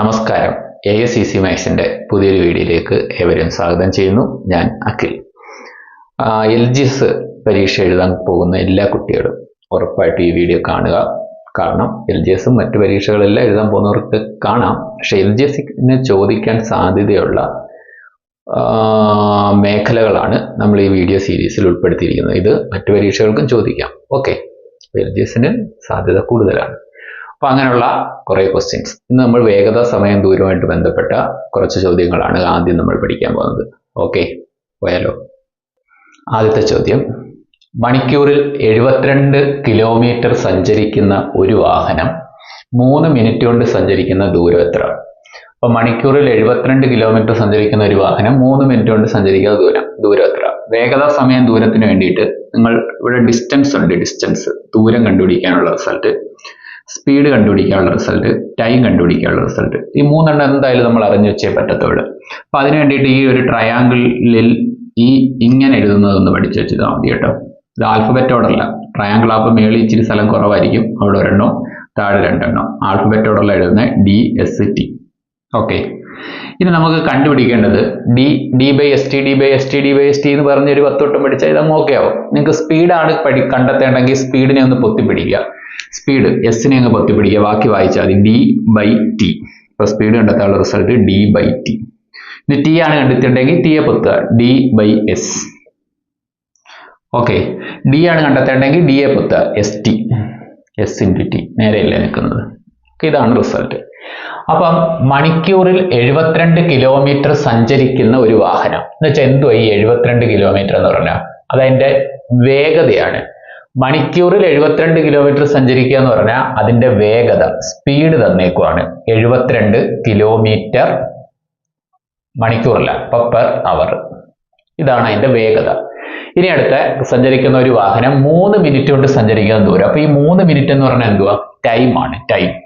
നമസ്കാരം. A S C C മാക്സിന്റെ പുതിയൊരു വീഡിയോയിലേക്ക് ഏവരും സ്വാഗതം ചെയ്യുന്നു. ഞാൻ അഖിൽ. എൽ ജി എസ് പരീക്ഷ എഴുതാൻ പോകുന്ന എല്ലാ കുട്ടികളും ഉറപ്പായിട്ടും ഈ വീഡിയോ കാണുക. കാരണം എൽ ജി എസും മറ്റു പരീക്ഷകളെല്ലാം എഴുതാൻ പോകുന്നവർക്ക് കാണാം. പക്ഷെ എൽ ജി എസിന് ചോദിക്കാൻ സാധ്യതയുള്ള മേഖലകളാണ് നമ്മൾ ഈ വീഡിയോ സീരീസിൽ ഉൾപ്പെടുത്തിയിരിക്കുന്നത്. ഇത് മറ്റു പരീക്ഷകൾക്കും ചോദിക്കാം. ഓക്കെ. എൽ ജി എസിന് സാധ്യത കൂടുതലാണ്. അപ്പൊ അങ്ങനെയുള്ള കുറെ ക്വസ്റ്റ്യൻസ് ഇന്ന് നമ്മൾ വേഗത സമയം ദൂരവുമായിട്ട് ബന്ധപ്പെട്ട കുറച്ച് ചോദ്യങ്ങളാണ് ആദ്യം നമ്മൾ പഠിക്കാൻ പോകുന്നത്. ഓക്കെ പോയാലോ? ആദ്യത്തെ ചോദ്യം. മണിക്കൂറിൽ എഴുപത്തിരണ്ട് കിലോമീറ്റർ സഞ്ചരിക്കുന്ന ഒരു വാഹനം മൂന്ന് മിനിറ്റ് കൊണ്ട് സഞ്ചരിക്കുന്ന ദൂരം എത്ര? അപ്പൊ മണിക്കൂറിൽ എഴുപത്തിരണ്ട് കിലോമീറ്റർ സഞ്ചരിക്കുന്ന ഒരു വാഹനം മൂന്ന് മിനിറ്റ് കൊണ്ട് സഞ്ചരിക്കുന്ന ദൂരം ദൂരം എത്ര? വേഗത സമയം ദൂരത്തിന് വേണ്ടിയിട്ട് നിങ്ങൾ ഇവിടെ ഡിസ്റ്റൻസ് ഉണ്ട് ഡിസ്റ്റൻസ് ദൂരം കണ്ടുപിടിക്കാനുള്ള റിസൾട്ട് സ്പീഡ് കണ്ടുപിടിക്കാനുള്ള റിസൾട്ട് ടൈം കണ്ടുപിടിക്കാനുള്ള റിസൾട്ട് ഈ മൂന്നെണ്ണം എന്തായാലും നമ്മൾ അറിഞ്ഞു വെച്ചേ പറ്റത്തുള്ളൂ. അപ്പൊ അതിന് വേണ്ടിയിട്ട് ഈ ഒരു ട്രയാങ്കിളിൽ ഈ ഇങ്ങനെ എഴുതുന്നതൊന്ന് പഠിച്ചു വെച്ചതാ മതി കേട്ടോ. ഇത് ആൽഫബറ്റ് ഓർഡറല്ല ട്രയാങ്കിൾ ആപ്പ് മേളിൽ ഇച്ചിരി സ്ഥലം കുറവായിരിക്കും. അവിടെ ഒരെണ്ണം താഴെ രണ്ടെണ്ണം. ആൽഫബറ്റ് ഓർഡറിൽ എഴുതുന്നത് ഡി എസ് ടി ഓക്കെ ഇനി നമുക്ക് കണ്ടുപിടിക്കേണ്ടത് D D by S T D by S T D by S T എന്ന് പറഞ്ഞ ഒരു പത്തൊട്ടും പഠിച്ചാൽ ഇതങ്ങ് ഓക്കെ ആവും. നിങ്ങൾക്ക് സ്പീഡാണ് പഠി കണ്ടെത്തേണ്ടെങ്കിൽ സ്പീഡിനെ ഒന്ന് പൊത്തിപ്പിടിക്കുക. സ്പീഡ് എസിനെ അങ്ങ് പൊത്തിപ്പിടിക്കുക. ബാക്കി വായിച്ചാൽ മതി. ഡി ബൈ ടി ഇപ്പൊ സ്പീഡ് കണ്ടെത്താനുള്ള റിസൾട്ട് ഡി ബൈ ടി ഇനി ടി ആണ് കണ്ടെത്തേണ്ടെങ്കിൽ ടിയെ പൊത്തുക. D by S okay D ആണ് കണ്ടെത്തേണ്ടെങ്കിൽ ഡി എ പൊത്തുക. S T S into T നേരെയല്ലേ നിൽക്കുന്നത്. ഇതാണ് റിസൾട്ട് അപ്പം മണിക്കൂറിൽ എഴുപത്തിരണ്ട് കിലോമീറ്റർ സഞ്ചരിക്കുന്ന ഒരു വാഹനം. എന്ന് വെച്ചാൽ എന്തുവാ ഈ എഴുപത്തിരണ്ട് കിലോമീറ്റർ എന്ന് പറഞ്ഞാൽ അതതിന്റെ വേഗതയാണ്. മണിക്കൂറിൽ എഴുപത്തിരണ്ട് കിലോമീറ്റർ സഞ്ചരിക്കുക എന്ന് പറഞ്ഞാൽ അതിന്റെ വേഗത സ്പീഡ് തന്നേക്കുവാണ്. എഴുപത്തിരണ്ട് കിലോമീറ്റർ മണിക്കൂറല്ല അപ്പൊ പെർ അവർ ഇതാണ് അതിന്റെ വേഗത. ഇനി അടുത്ത സഞ്ചരിക്കുന്ന ഒരു വാഹനം മൂന്ന് മിനിറ്റ് കൊണ്ട് സഞ്ചരിക്കുന്ന ദൂരം. അപ്പോൾ ഈ മൂന്ന് മിനിറ്റ് എന്ന് പറഞ്ഞാൽ എന്തുവാ? ടൈം ആണ് ടൈം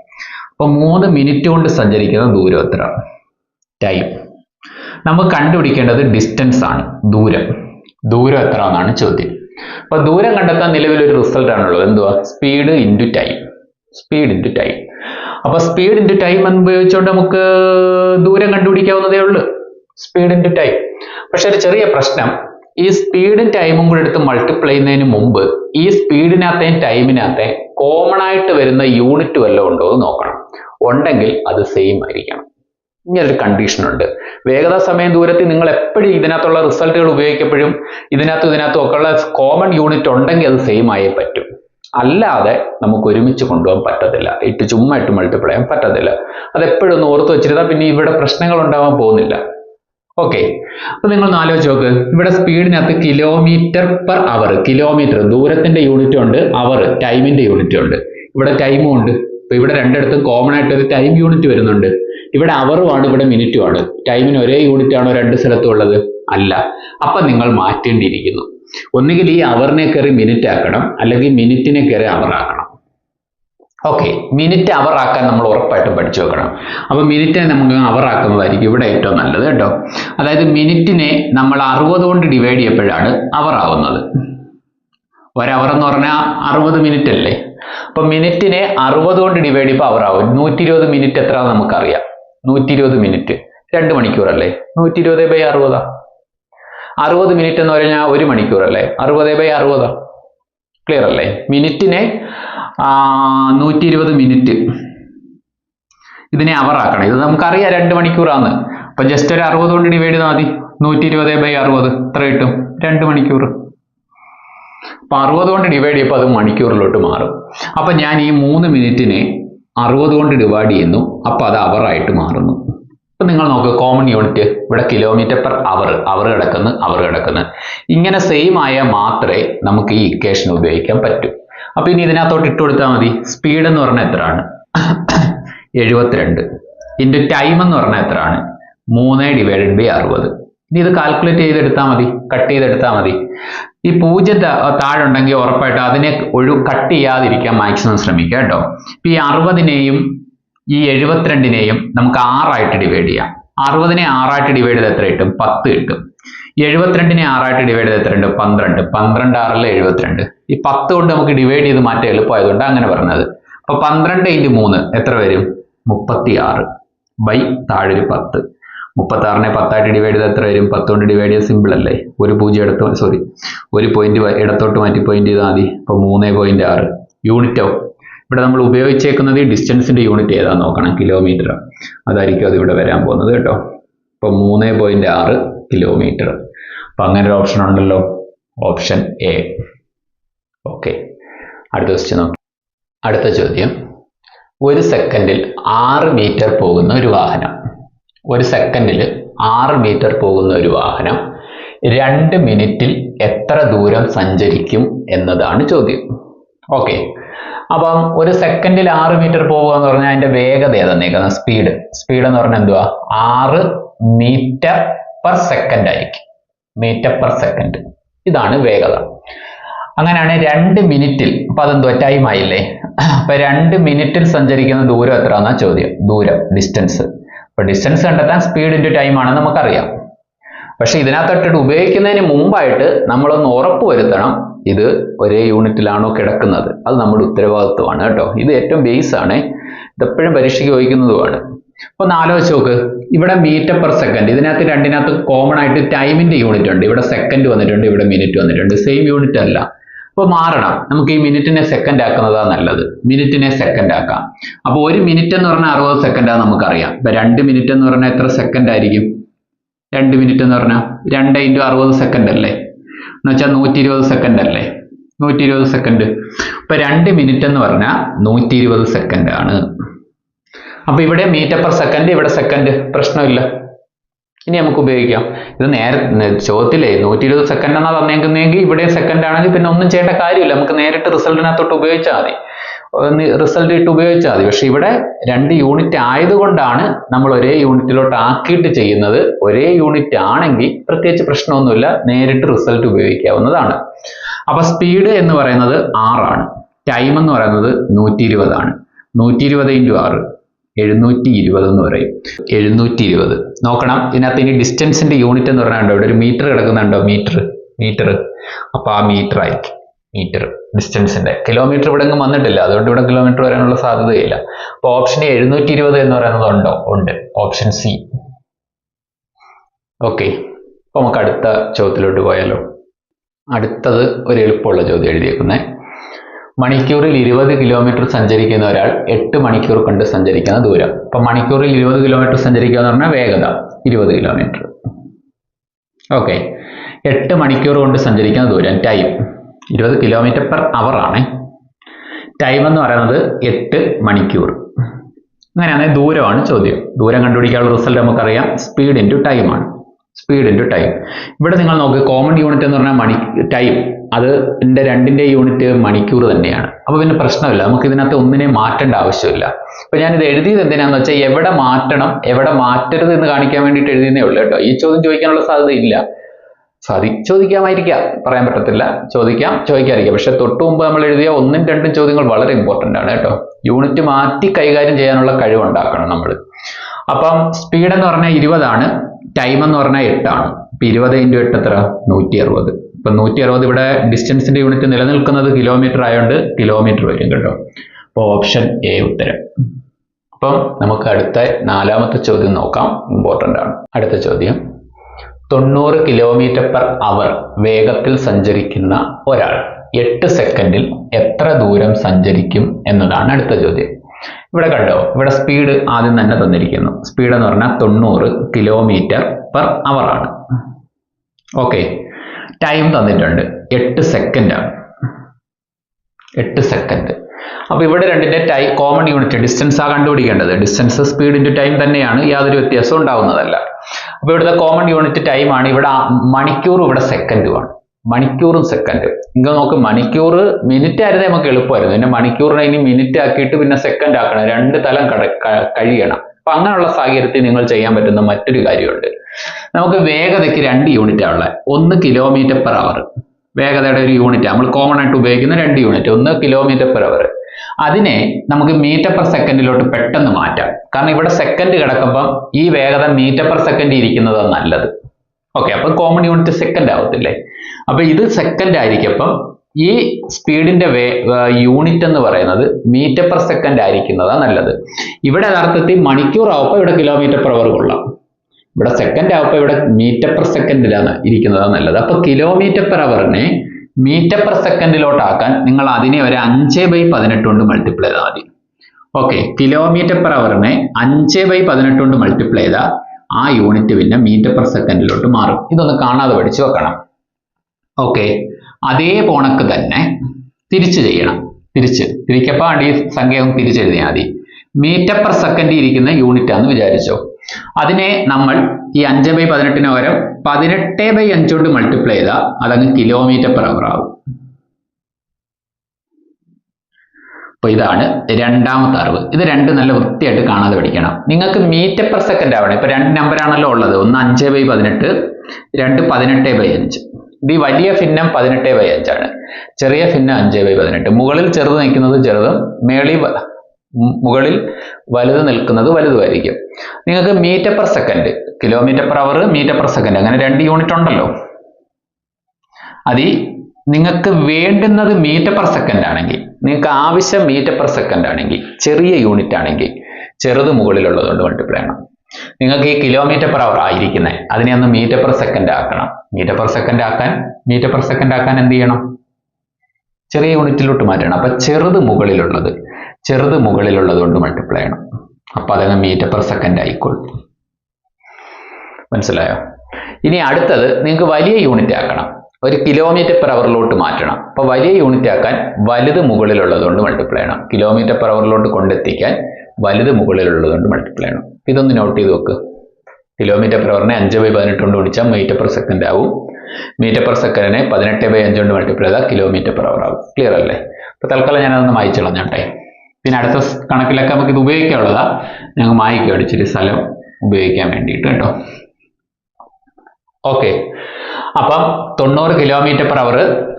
അപ്പൊ മൂന്ന് മിനിറ്റ് കൊണ്ട് സഞ്ചരിക്കുന്ന ദൂരം എത്ര ടൈം നമുക്ക് കണ്ടുപിടിക്കേണ്ടത് ഡിസ്റ്റൻസ് ആണ് ദൂരം. ദൂരം എത്ര എന്നാണ് ചോദ്യം. അപ്പൊ ദൂരം കണ്ടെത്താൻ നിലവിലൊരു റിസൾട്ട് ആണുള്ളത് എന്തുവാ? Speed into time speed into time അപ്പൊ സ്പീഡ് ഇന്റു ടൈം എന്ന് ഉപയോഗിച്ചുകൊണ്ട് നമുക്ക് ദൂരം കണ്ടുപിടിക്കാവുന്നതേ ഉള്ളൂ. സ്പീഡ് ഇന്റു ടൈം പക്ഷെ ഒരു ചെറിയ പ്രശ്നം ഈ സ്പീഡും ടൈമും കൂടെ എടുത്ത് മൾട്ടിപ്ലൈ ചെയ്യുന്നതിന് മുമ്പ് ഈ സ്പീഡിനകത്തെയും ടൈമിനകത്തെ കോമൺ ആയിട്ട് വരുന്ന യൂണിറ്റ് വല്ലതും ഉണ്ടോ എന്ന് നോക്കണം. ഉണ്ടെങ്കിൽ അത് സെയിം ആയിരിക്കണം. ഇങ്ങനൊരു കണ്ടീഷൻ ഉണ്ട്. വേഗത സമയം ദൂരത്തിൽ നിങ്ങൾ എപ്പോഴും ഇതിനകത്തുള്ള റിസൾട്ടുകൾ ഉപയോഗിക്കപ്പോഴും ഇതിനകത്തും ഇതിനകത്തും ഒക്കെ ഉള്ള കോമൺ യൂണിറ്റ് ഉണ്ടെങ്കിൽ അത് സെയിം ആയേ പറ്റും. അല്ലാതെ നമുക്ക് ഒരുമിച്ച് കൊണ്ടുപോകാൻ പറ്റത്തില്ല. ഇട്ട് ചുമ്മാ ഇട്ട് മൾട്ടിപ്ലൈ ചെയ്യാൻ പറ്റത്തില്ല. അത് എപ്പോഴും ഒന്ന് ഓർത്ത് വെച്ചിരുന്നാൽ പിന്നെ ഇവിടെ പ്രശ്നങ്ങൾ ഉണ്ടാവാൻ പോകുന്നില്ല. ഓക്കെ അപ്പൊ നിങ്ങൾ ആലോചിച്ച് നോക്ക്. ഇവിടെ സ്പീഡിനകത്ത് കിലോമീറ്റർ പെർ അവർ കിലോമീറ്റർ ദൂരത്തിന്റെ യൂണിറ്റ് ഉണ്ട് അവർ ടൈമിന്റെ യൂണിറ്റ് ഉണ്ട്. ഇവിടെ ടൈമും ഉണ്ട്. ഇപ്പൊ ഇവിടെ രണ്ടിടത്തും കോമൺ ആയിട്ട് ഒരു ടൈം യൂണിറ്റ് വരുന്നുണ്ട്. ഇവിടെ അവറുമാണ് ഇവിടെ മിനിറ്റും ആണ്. ടൈമിന് ഒരേ യൂണിറ്റ് ആണോ രണ്ട് സ്ഥലത്തും ഉള്ളത്? അല്ല. അപ്പൊ നിങ്ങൾ മാറ്റേണ്ടിയിരിക്കുന്നു. ഒന്നുകിൽ ഈ അവറിനെ കയറി മിനിറ്റ് ആക്കണം അല്ലെങ്കിൽ മിനിറ്റിനെ കയറി അവറാക്കണം ഓക്കെ മിനിറ്റ് അവർ ആക്കാൻ നമ്മൾ ഉറപ്പായിട്ടും പഠിച്ചു വെക്കണം. അപ്പൊ മിനിറ്റിനെ നമുക്ക് അവർ ആക്കുന്നതായിരിക്കും ഇവിടെ ഏറ്റവും നല്ലത് കേട്ടോ. അതായത് മിനിറ്റിനെ നമ്മൾ അറുപത് കൊണ്ട് ഡിവൈഡ് ചെയ്യപ്പോഴാണ് അവർ ആവുന്നത്. ഒരവർ എന്ന് പറഞ്ഞാൽ അറുപത് മിനിറ്റ് അല്ലേ? അപ്പൊ മിനിറ്റിനെ അറുപത് കൊണ്ട് ഡിവൈഡ് ചെയ്യുമ്പോൾ അവർ ആവും. നൂറ്റി ഇരുപത് മിനിറ്റ് എത്ര നമുക്കറിയാം. നൂറ്റി ഇരുപത് മിനിറ്റ് രണ്ട് മണിക്കൂറല്ലേ? നൂറ്റി ഇരുപത് ബൈ അറുപതാ? അറുപത് മിനിറ്റ് എന്ന് പറഞ്ഞാൽ ഒരു മണിക്കൂറല്ലേ? അറുപത് ബൈ അറുപതാ? ക്ലിയർ അല്ലേ? മിനിറ്റിനെ നൂറ്റി ഇരുപത് മിനിറ്റ് ഇതിനെ അവർ ആക്കണം. ഇത് നമുക്കറിയാം രണ്ട് മണിക്കൂറാന്ന്. അപ്പൊ ജസ്റ്റ് ഒരു അറുപത് കൊണ്ട് ഡിവൈഡ് ചെയ്താൽ മതി. നൂറ്റി ഇരുപത് ബൈ അറുപത്. ഇത്ര കിട്ടും? രണ്ട് മണിക്കൂർ അപ്പൊ അറുപത് കൊണ്ട് ഡിവൈഡ് ചെയ്യുമ്പോൾ അത് മണിക്കൂറിലോട്ട് മാറും. അപ്പൊ ഞാൻ ഈ മൂന്ന് മിനിറ്റിനെ അറുപത് കൊണ്ട് ഡിവൈഡ് ചെയ്യുന്നു. അപ്പൊ അത് അവർ ആയിട്ട് മാറുന്നു. ഇപ്പൊ നിങ്ങൾ നോക്ക് കോമൺ യൂണിറ്റ് ഇവിടെ കിലോമീറ്റർ പെർ അവർ അവർ കിടക്കുന്നു അവർ കിടക്കുന്നു. ഇങ്ങനെ സെയിം ആയാൽ മാത്രമേ നമുക്ക് ഈ ഇക്വേഷൻ ഉപയോഗിക്കാൻ പറ്റൂ. അപ്പൊ ഇനി ഇതിനകത്തോട്ട് ഇട്ട് കൊടുത്താൽ മതി. സ്പീഡ് എന്ന് പറഞ്ഞാൽ എത്രയാണ്? എഴുപത്തിരണ്ട്. ഇന്റെ ടൈം എന്ന് പറഞ്ഞാൽ എത്രയാണ്? മൂന്ന് ഡിവൈഡഡ് ബൈ അറുപത്. ഇനി ഇത് കാൽക്കുലേറ്റ് ചെയ്തെടുത്താൽ മതി. കട്ട് ചെയ്തെടുത്താൽ മതി. ഈ പൂജ്യത്തെ താഴെ ഉണ്ടെങ്കിൽ ഉറപ്പായിട്ടും അതിനെ ഒഴു കട്ട് ചെയ്യാതിരിക്കാൻ മാക്സിമം ശ്രമിക്കുക കേട്ടോ. ഇപ്പൊ ഈ അറുപതിനെയും ഈ എഴുപത്തിരണ്ടിനെയും നമുക്ക് ആറായിട്ട് ഡിവൈഡ് ചെയ്യാം. അറുപതിനെ ആറായിട്ട് ഡിവൈഡ് ചെയ്ത് എത്ര കിട്ടും? പത്ത് കിട്ടും. എഴുപത്തിരണ്ടിനെ ആറായിട്ട് ഡിവൈഡ് ചെയ്ത് എത്ര ഉണ്ട് പന്ത്രണ്ട്. പന്ത്രണ്ട് ആറിൽ എഴുപത്തിരണ്ട്. ഈ പത്ത് കൊണ്ട് നമുക്ക് ഡിവൈഡ് ചെയ്ത് മാറ്റാൻ എളുപ്പമായതുകൊണ്ട് അങ്ങനെ പറഞ്ഞത്. അപ്പൊ പന്ത്രണ്ട് ഇന്റു മൂന്ന് എത്ര വരും? മുപ്പത്തി ആറ് ബൈ താഴെ ഒരു പത്ത്. മുപ്പത്താറിനെ പത്തായിട്ട് ഡിവൈഡ് ചെയ്ത് എത്ര വരും? പത്ത് കൊണ്ട് ഡിവൈഡ് ചെയ്ത് സിമ്പിൾ അല്ലേ? ഒരു പൂജ്യം ഇടത്തോ സോറി ഒരു പോയിന്റ് ഇടത്തോട്ട് മാറ്റി പോയിന്റ് ചെയ്താൽ മതി. അപ്പോൾ മൂന്ന് പോയിന്റ് ആറ്. യൂണിറ്റോ ഇവിടെ നമ്മൾ ഉപയോഗിച്ചേക്കുന്നത് ഈ യൂണിറ്റ് ഏതാ? നോക്കണം കിലോമീറ്റർ അതായിരിക്കും അത് ഇവിടെ വരാൻ പോകുന്നത് കേട്ടോ. അപ്പോൾ മൂന്ന് പോയിന്റ് ആറ് കിലോമീറ്റർ അപ്പം അങ്ങനെ ഒരു ഓപ്ഷൻ ഉണ്ടല്ലോ. ഓപ്ഷൻ എ ഓക്കെ അടുത്ത ക്വസ്റ്റ്യൻ നോക്കി. അടുത്ത ചോദ്യം. ഒരു സെക്കൻഡിൽ ആറ് മീറ്റർ പോകുന്ന ഒരു വാഹനം. ഒരു സെക്കൻഡിൽ ആറ് മീറ്റർ പോകുന്ന ഒരു വാഹനം രണ്ട് മിനിറ്റിൽ എത്ര ദൂരം സഞ്ചരിക്കും എന്നതാണ് ചോദ്യം. ഓക്കെ അപ്പം ഒരു സെക്കൻഡിൽ ആറ് മീറ്റർ പോകുക എന്ന് പറഞ്ഞാൽ അതിന്റെ വേഗത ഏതെന്നേക്കുന്നത് സ്പീഡ് സ്പീഡ് എന്ന് പറഞ്ഞാൽ എന്തുവാ? ആറ് മീറ്റർ പെർ സെക്കൻഡ് ആയിരിക്കും. മീറ്റർ പെർ സെക്കൻഡ് ഇതാണ് വേഗത. അങ്ങനെയാണ് രണ്ട് മിനിറ്റിൽ അപ്പൊ അതെന്തുവാ? ടൈം ആയില്ലേ? അപ്പൊ രണ്ട് മിനിറ്റിൽ സഞ്ചരിക്കുന്ന ദൂരം എത്രയാണെന്നാ ചോദ്യം. ദൂരം ഡിസ്റ്റൻസ് അപ്പൊ ഡിസ്റ്റൻസ് കണ്ടെത്താൻ സ്പീഡ് ഇന്റു ടൈം ആണെന്ന് നമുക്കറിയാം. പക്ഷെ ഇതിനകത്തൊട്ടിട്ട് ഉപയോഗിക്കുന്നതിന് മുമ്പായിട്ട് നമ്മളൊന്ന് ഉറപ്പ് വരുത്തണം. ഇത് ഒരേ യൂണിറ്റിലാണോ കിടക്കുന്നത്? അത് നമ്മുടെ ഉത്തരവാദിത്വമാണ് കേട്ടോ. ഇത് ഏറ്റവും ബേസ് ആണ്. ഇതെപ്പോഴും പരീക്ഷയ്ക്ക് ചോദിക്കുന്നതുമാണ്. അപ്പൊ ഒന്ന് ആലോചിച്ച് നോക്ക്. ഇവിടെ മീറ്റർ പെർ സെക്കൻഡ് ഇതിനകത്ത് രണ്ടിനകത്ത് കോമൺ ആയിട്ട് ടൈമിന്റെ യൂണിറ്റ് ഉണ്ട്. ഇവിടെ സെക്കൻഡ് വന്നിട്ടുണ്ട് ഇവിടെ മിനിറ്റ് വന്നിട്ടുണ്ട്. സെയിം യൂണിറ്റ് അല്ല. അപ്പോൾ മാറണം. നമുക്ക് ഈ മിനിറ്റിനെ സെക്കൻഡ് ആക്കുന്നതാ നല്ലത്. മിനിറ്റിനെ സെക്കൻഡ് ആക്കാം. അപ്പോൾ ഒരു മിനിറ്റ് എന്ന് പറഞ്ഞാൽ അറുപത് സെക്കൻഡാണ് നമുക്കറിയാം. ഇപ്പൊ രണ്ട് മിനിറ്റ് എന്ന് പറഞ്ഞാൽ എത്ര സെക്കൻഡ് ആയിരിക്കും? രണ്ട് മിനിറ്റ് എന്ന് പറഞ്ഞാൽ രണ്ട് ഇന്റു അറുപത് സെക്കൻഡ് അല്ലേ? എന്ന് വെച്ചാൽ നൂറ്റി ഇരുപത് സെക്കൻഡ് അല്ലേ? നൂറ്റി ഇരുപത് സെക്കൻഡ് ഇപ്പൊ രണ്ട് മിനിറ്റ് എന്ന് പറഞ്ഞാൽ നൂറ്റി ഇരുപത് സെക്കൻഡ് ആണ്. അപ്പൊ ഇവിടെ മീറ്റർ പെർ സെക്കൻഡ് ഇവിടെ സെക്കൻഡ് പ്രശ്നമില്ല. ഇനി നമുക്ക് ഉപയോഗിക്കാം. ഇത് നേരെ ചോദ്യത്തിലേ നൂറ്റി ഇരുപത് സെക്കൻഡ് എന്നാ തന്നേക്കുന്നതെങ്കിൽ ഇവിടെ സെക്കൻഡ് ആണെങ്കിൽ പിന്നെ ഒന്നും ചെയ്യേണ്ട കാര്യമില്ല. നമുക്ക് നേരിട്ട് റിസൾട്ടിനകത്തോട്ട് ഉപയോഗിച്ചാൽ മതി. റിസൾട്ട് ഇട്ട് ഉപയോഗിച്ചാൽ മതി. പക്ഷെ ഇവിടെ രണ്ട് യൂണിറ്റ് ആയതുകൊണ്ടാണ് നമ്മൾ ഒരേ യൂണിറ്റിലോട്ട് ആക്കിയിട്ട് ചെയ്യുന്നത്. ഒരേ യൂണിറ്റ് ആണെങ്കിൽ പ്രത്യേകിച്ച് പ്രശ്നമൊന്നുമില്ല. നേരിട്ട് റിസൾട്ട് ഉപയോഗിക്കാവുന്നതാണ്. അപ്പൊ സ്പീഡ് എന്ന് പറയുന്നത് ആറാണ്. ടൈം എന്ന് പറയുന്നത് നൂറ്റി ഇരുപതാണ് നൂറ്റി ഇരുപത് ഇന്റു ആറ്. എഴുന്നൂറ്റി ഇരുപത് എന്ന് പറയും. എഴുന്നൂറ്റി ഇരുപത് നോക്കണം ഇതിനകത്ത് ഇനി ഡിസ്റ്റൻസിന്റെ യൂണിറ്റ് എന്ന് പറഞ്ഞാൽ ഇവിടെ ഒരു മീറ്റർ കിടക്കുന്നുണ്ടോ? മീറ്റർ മീറ്റർ അപ്പൊ ആ മീറ്റർ ആയിരിക്കും. മീറ്റർ ഡിസ്റ്റൻസിന്റെ കിലോമീറ്റർ ഇവിടെ എങ്ങും വന്നിട്ടില്ല. അതുകൊണ്ട് ഇവിടെ കിലോമീറ്റർ വരാനുള്ള സാധ്യതയില്ല. അപ്പൊ ഓപ്ഷൻ എഴുന്നൂറ്റി ഇരുപത് എന്ന് പറയുന്നത് ഉണ്ടോ? ഉണ്ട്. ഓപ്ഷൻ സി ഓക്കെ അപ്പൊ നമുക്ക് അടുത്ത ചോദ്യത്തിലോട്ട് പോയാലോ. അടുത്തത് ഒരു എളുപ്പമുള്ള ചോദ്യം എഴുതിയേക്കുന്നത് മണിക്കൂറിൽ ഇരുപത് കിലോമീറ്റർ സഞ്ചരിക്കുന്ന ഒരാൾ എട്ട് മണിക്കൂർ കൊണ്ട് സഞ്ചരിക്കുന്ന ദൂരം. അപ്പൊ മണിക്കൂറിൽ ഇരുപത് കിലോമീറ്റർ സഞ്ചരിക്കുക എന്ന് പറഞ്ഞാൽ വേഗത ഇരുപത് കിലോമീറ്റർ. ഓക്കെ എട്ട് മണിക്കൂർ കൊണ്ട് സഞ്ചരിക്കുന്ന ദൂരം ടൈം ഇരുപത് കിലോമീറ്റർ പെർ അവർ ആണ്. ടൈം എന്ന് പറയുന്നത് എട്ട് മണിക്കൂർ. അങ്ങനെയാണെങ്കിൽ ദൂരമാണ് ചോദ്യം. ദൂരം കണ്ടുപിടിക്കാനുള്ള റിസൾട്ട് നമുക്കറിയാം. സ്പീഡ് ഇന്റു ടൈം ആണ്. സ്പീഡ് ഇന്റു ടൈം ഇവിടെ നിങ്ങൾ നോക്ക് കോമൺ യൂണിറ്റ് എന്ന് പറഞ്ഞാൽ മണി ടൈം അത് എന്റെ രണ്ടിന്റെ യൂണിറ്റ് മണിക്കൂർ തന്നെയാണ്. അപ്പോൾ പിന്നെ പ്രശ്നമില്ല. നമുക്ക് ഇതിനകത്ത് ഒന്നിനെ മാറ്റേണ്ട ആവശ്യമില്ല. അപ്പൊ ഞാനിത് എഴുതിയത് എന്തിനാന്ന് വെച്ചാൽ എവിടെ മാറ്റണം എവിടെ മാറ്റരുത് എന്ന് കാണിക്കാൻ വേണ്ടിയിട്ട് എഴുതിയതേ ഉള്ളൂ കേട്ടോ. ഈ ചോദ്യം ചോദിക്കാനുള്ള സാധ്യത ഇല്ല. സാധി ചോദിക്കാമായിരിക്കാം. പറയാൻ പറ്റത്തില്ല. ചോദിക്കാം ചോദിക്കാതിരിക്കാം. പക്ഷെ തൊട്ട് മുമ്പ് നമ്മൾ എഴുതിയ ഒന്നും രണ്ടും ചോദ്യങ്ങൾ വളരെ ഇമ്പോർട്ടന്റ് ആണ് കേട്ടോ. യൂണിറ്റ് മാറ്റി കൈകാര്യം ചെയ്യാനുള്ള കഴിവുണ്ടാക്കണം നമ്മൾ അപ്പം സ്പീഡ് എന്ന് പറഞ്ഞാൽ ഇരുപതാണ് ടൈം എന്ന് പറഞ്ഞാൽ എട്ടാണ്. ഇപ്പൊ ഇരുപത് ഇന്റു എട്ട് എത്ര? നൂറ്റി അറുപത്. ഇപ്പൊ നൂറ്റി അറുപത് ഇവിടെ ഡിസ്റ്റൻസിന്റെ യൂണിറ്റ് നിലനിൽക്കുന്നത് കിലോമീറ്റർ ആയതുകൊണ്ട് കിലോമീറ്റർ വരും കേട്ടോ. അപ്പോൾ ഓപ്ഷൻ എ ഉത്തരം. അപ്പം നമുക്ക് അടുത്ത നാലാമത്തെ ചോദ്യം നോക്കാം. ഇമ്പോർട്ടന്റ് ആണ്. അടുത്ത ചോദ്യം. തൊണ്ണൂറ് കിലോമീറ്റർ പെർ അവർ വേഗത്തിൽ സഞ്ചരിക്കുന്ന ഒരാൾ എട്ട് സെക്കൻഡിൽ എത്ര ദൂരം സഞ്ചരിക്കും എന്നതാണ് അടുത്ത ചോദ്യം. ഇവിടെ കണ്ടോ ഇവിടെ സ്പീഡ് ആദ്യം തന്നെ തന്നിരിക്കുന്നു. സ്പീഡ് എന്ന് പറഞ്ഞാൽ തൊണ്ണൂറ് കിലോമീറ്റർ പെർ അവർ ആണ്. ഓക്കെ ടൈം തന്നിട്ടുണ്ട്. എട്ട് സെക്കൻഡ് ആണ്. എട്ട് സെക്കൻഡ് അപ്പൊ ഇവിടെ രണ്ടിന്റെ ടൈ കോമൺ യൂണിറ്റ് ഡിസ്റ്റൻസ് ആ കണ്ടുപിടിക്കേണ്ടത്. ഡിസ്റ്റൻസ് സ്പീഡ് ഇന്റു ടൈം തന്നെയാണ് യാതൊരു വ്യത്യാസവും ഉണ്ടാവുന്നതല്ല. അപ്പൊ ഇവിടുത്തെ കോമൺ യൂണിറ്റ് ടൈം ആണ് ഇവിടെ മണിക്കൂറും ഇവിടെ സെക്കൻഡുമാണ് മണിക്കൂറും സെക്കൻഡും ഇങ്ങനെ നോക്ക് മണിക്കൂർ മിനിറ്റ് ആയിരുന്നേ നമുക്ക് എളുപ്പമായിരുന്നു. പിന്നെ മണിക്കൂറിനെ ഇനി മിനിറ്റ് ആക്കിയിട്ട് പിന്നെ സെക്കൻഡ് ആക്കണം. രണ്ട് തലം കഴിയണം. അപ്പൊ അങ്ങനെയുള്ള സാഹചര്യത്തിൽ നിങ്ങൾ ചെയ്യാൻ പറ്റുന്ന മറ്റൊരു കാര്യമുണ്ട്. നമുക്ക് വേഗതയ്ക്ക് രണ്ട് യൂണിറ്റ് ഉള്ളത് ഒന്ന് കിലോമീറ്റർ പെർ അവർ വേഗതയുടെ ഒരു യൂണിറ്റ്. നമ്മൾ കോമൺ ആയിട്ട് ഉപയോഗിക്കുന്ന രണ്ട് യൂണിറ്റ്. ഒന്ന് കിലോമീറ്റർ പെർ അവർ അതിനെ നമുക്ക് മീറ്റർ പെർ സെക്കൻഡിലോട്ട് പെട്ടെന്ന് മാറ്റാം. കാരണം ഇവിടെ സെക്കൻഡ് കിടക്കുമ്പം ഈ വേഗത മീറ്റർ പെർ സെക്കൻഡ് ഇരിക്കുന്നതാണ് നല്ലത്. ഓക്കെ അപ്പൊ കോമൺ യൂണിറ്റ് സെക്കൻഡ് ആവത്തില്ലേ? അപ്പൊ ഇത് സെക്കൻഡ് ആയിരിക്കും അപ്പം ഈ സ്പീഡിന്റെ വേ യൂണിറ്റ് എന്ന് പറയുന്നത് മീറ്റർ പെർ സെക്കൻഡ് ആയിരിക്കുന്നതാണ് നല്ലത്. ഇവിടെ യഥാർത്ഥത്തിൽ മണിക്കൂർ ആവുമ്പോൾ ഇവിടെ കിലോമീറ്റർ പെർ അവർ കൊള്ളാം. ഇവിടെ സെക്കൻഡ് ആവുമ്പോൾ ഇവിടെ മീറ്റർ പെർ സെക്കൻഡിലാണ് ഇരിക്കുന്നതാണ് നല്ലത്. അപ്പൊ കിലോമീറ്റർ പെർ അവറിനെ മീറ്റർ പെർ സെക്കൻഡിലോട്ടാക്കാൻ നിങ്ങൾ അതിനെ ഒരു അഞ്ച് ബൈ പതിനെട്ട് കൊണ്ട് മൾട്ടിപ്ലൈ ചെയ്താൽ മതി. ഓക്കെ കിലോമീറ്റർ പെർ അവറിനെ അഞ്ച് ബൈ പതിനെട്ട് കൊണ്ട് മൾട്ടിപ്ലൈ ചെയ്താൽ ആ യൂണിറ്റ് പിന്നെ മീറ്റർ പെർ സെക്കൻഡിലോട്ട് മാറും. ഇതൊന്ന് കാണാതെ പഠിച്ചു വെക്കണം. ഓക്കെ അതേ പോണക്ക് തന്നെ തിരിച്ചു ചെയ്യണം. തിരിച്ച്. തിരിക്കപ്പോൾ ഈ സംഖ്യ തിരിച്ചെഴുതിയാൽ മതി. മീറ്റർ പെർ സെക്കൻഡ് ഇരിക്കുന്ന യൂണിറ്റ് ആണെന്ന് വിചാരിച്ചോ. അതിനെ നമ്മൾ ഈ അഞ്ച് ബൈ പതിനെട്ടിന് പകരം പതിനെട്ട് ബൈ അഞ്ച് കൊണ്ട് മൾട്ടിപ്ലൈ ചെയ്താൽ അതങ്ങ് കിലോമീറ്റർ പെർ അവർ ആവും. അപ്പൊ ഇതാണ് രണ്ടാമത്തെ അറിവ്. ഇത് രണ്ട് നല്ല വൃത്തിയായിട്ട് കാണാതെ പഠിക്കണം. നിങ്ങൾക്ക് മീറ്റർ പെർ സെക്കൻഡ് ആവണം. ഇപ്പൊ രണ്ട് നമ്പർ ആണല്ലോ ഉള്ളത്. ഒന്ന് അഞ്ച് ബൈ പതിനെട്ട് രണ്ട് പതിനെട്ട് ബൈ അഞ്ച്. ഇത് വലിയ ഭിന്നം പതിനെട്ട് ബൈ അഞ്ചാണ് ചെറിയ ഭിന്നം അഞ്ച് ബൈ പതിനെട്ട്. മുകളിൽ ചെറുത് നിൽക്കുന്നത് ചെറുതും മേളി മുകളിൽ വലുത് നിൽക്കുന്നത് വലുതുമായിരിക്കും. നിങ്ങൾക്ക് metre per second kilometre per hour metre per second അങ്ങനെ രണ്ട് യൂണിറ്റ് ഉണ്ടല്ലോ. അത് നിങ്ങൾക്ക് വേണ്ടുന്നത് മീറ്റർ പെർ സെക്കൻഡ് ആണെങ്കിൽ നിങ്ങൾക്ക് ആവശ്യം മീറ്റർ പെർ സെക്കൻഡ് ആണെങ്കിൽ ചെറിയ യൂണിറ്റ് ആണെങ്കിൽ ചെറുത് മുകളിലുള്ളതുകൊണ്ട് മൾട്ടിപ്ലൈ ചെയ്യണം. നിങ്ങൾക്ക് ഈ കിലോമീറ്റർ പെർ അവർ ആയിരിക്കുന്നത് അതിനെ ഒന്ന് മീറ്റർ പെർ സെക്കൻഡ് ആക്കണം. മീറ്റർ പെർ സെക്കൻഡ് ആക്കാൻ മീറ്റർ പെർ സെക്കൻഡ് ആക്കാൻ എന്ത് ചെയ്യണം? ചെറിയ യൂണിറ്റിലോട്ട് മാറ്റണം. അപ്പൊ ചെറുത് മുകളിലുള്ളത്. ചെറുത് മുകളിലുള്ളത് കൊണ്ട് മൾട്ടിപ്ലൈ ചെയ്യണം. അപ്പൊ അതങ്ങ് മീറ്റർ പെർ സെക്കൻഡ് ആയിക്കോളും. മനസ്സിലായോ? ഇനി അടുത്തത് നിങ്ങൾക്ക് വലിയ യൂണിറ്റ് ആക്കണം. ഒരു കിലോമീറ്റർ പെർ അവറിലോട്ട് മാറ്റണം. അപ്പൊ വലിയ യൂണിറ്റ് ആക്കാൻ വലുത് മുകളിലുള്ളത് കൊണ്ട് മൾട്ടിപ്ലൈ ചെയ്യണം കിലോമീറ്റർ പെർ അവറിലോട്ട് കൊണ്ടെത്തിക്കാൻ വലുത് മുകളിലുള്ളത് കൊണ്ട് മൾട്ടിപ്ലൈ ചെയ്യണം. ഇതൊന്ന് നോട്ട് ചെയ്ത് വെക്കുക കിലോമീറ്റർ പെർ അവറിനെ അഞ്ച് ബൈ പതിനെട്ട് കൊണ്ട് ഗുണിച്ചാൽ മീറ്റർ പെർ സെക്കൻഡ് ആവും. മീറ്റർ പെർ സെക്കൻഡിനെ പതിനെട്ട് ബൈ അഞ്ച് കൊണ്ട് മൾട്ടിപ്ലൈ ചെയ്താൽ കിലോമീറ്റർ പെർ അവർ ആവും. ക്ലിയർ അല്ലേ? അപ്പോൾ തൽക്കാലം ഞാനതൊന്ന് മായിച്ചോളാം കളഞ്ഞോട്ടെ പിന്നെ അടുത്ത കണക്കിലൊക്കെ നമുക്ക് ഇത് ഉപയോഗിക്കാനുള്ളതാ. ഞങ്ങൾ മായിക്കുക അടിച്ചിട്ട് സ്ഥലം ഉപയോഗിക്കാൻ വേണ്ടിയിട്ട് കേട്ടോ. ഓക്കെ. അപ്പം തൊണ്ണൂറ് kilometre per hour